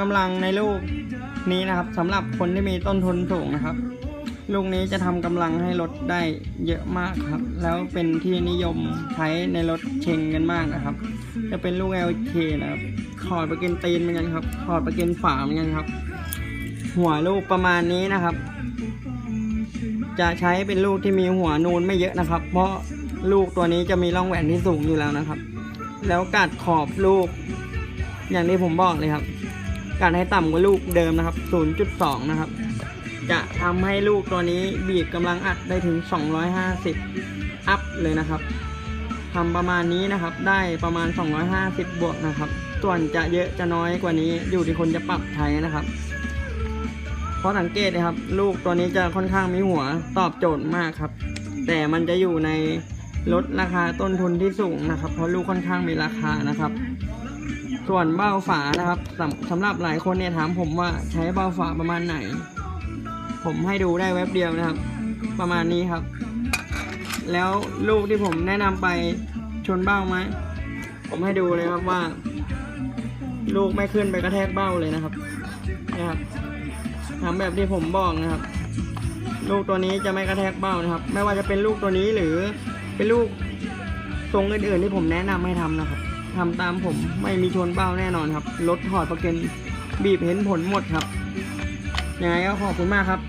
กำลังในลูกนี้นะครับสำหรับคนที่มีต้นทุนสูงนะครับ ลูกนี้จะทำกำลังให้รถได้เยอะมากครับ แล้วเป็นที่นิยมใช้ในรถเชงกันมากนะครับ จะเป็นลูก LK นะครับถอดประเกนตีนเหมือนกันครับถอดประเกนฝาเหมือนกันครับ หัวลูกประมาณนี้นะครับ จะใช้เป็นลูกที่มีหัวนูนไม่เยอะนะครับ เพราะลูกตัวนี้จะมีร่องแหวนที่สูงอยู่แล้วนะครับ แล้วกัดขอบลูก อย่างที่ผมบอกเลยครับ กัดให้ต่ำกว่าลูกเดิมนะครับ 0.2 นะครับ จะทำให้ลูกตัวนี้บีบกำลังอัดได้ถึง 250 อัพเลยนะครับทำประมาณนี้นะครับ ได้ประมาณ 250 บวกนะครับ ส่วนจะเยอะจะน้อยกว่านี้อยู่ที่คนจะปรับใช้นะครับเพราะสังเกตนะครับ ลูกตัวนี้จะค่อนข้างมีหัวตอบโจทย์มากครับ แต่มันจะอยู่ในลดราคาต้นทุนที่สูงนะครับ เพราะลูกค่อนข้างมีราคานะครับ ส่วนเบ้าฝานะครับสำสำหรับหลายคนเนี่ยถามผมว่าใช้เบ้าฝาประมาณไหน ผมให้ดูได้เว็บเดียวนะครับ ประมาณนี้ครับ แล้วลูกที่ผมแนะนำไปชนเบ้าไหมผมให้ดูเลยครับว่า ลูกไม่ขึ้นไปกระแทกเบ้าเลยนะครับนะครับทำแบบที่ผมบอกนะครับ ลูกตัวนี้จะไม่กระแทกเบ้านะครับ ไม่ว่าจะเป็นลูกตัวนี้หรือเป็นลูกทรงอื่นๆที่ผมแนะนำให้ทำนะครับ ทำตามผมไม่มีชนเป้าแน่นอนครับ รถถอดประกันบีบเห็นผลหมดครับยังไงก็ขอบคุณมากครับ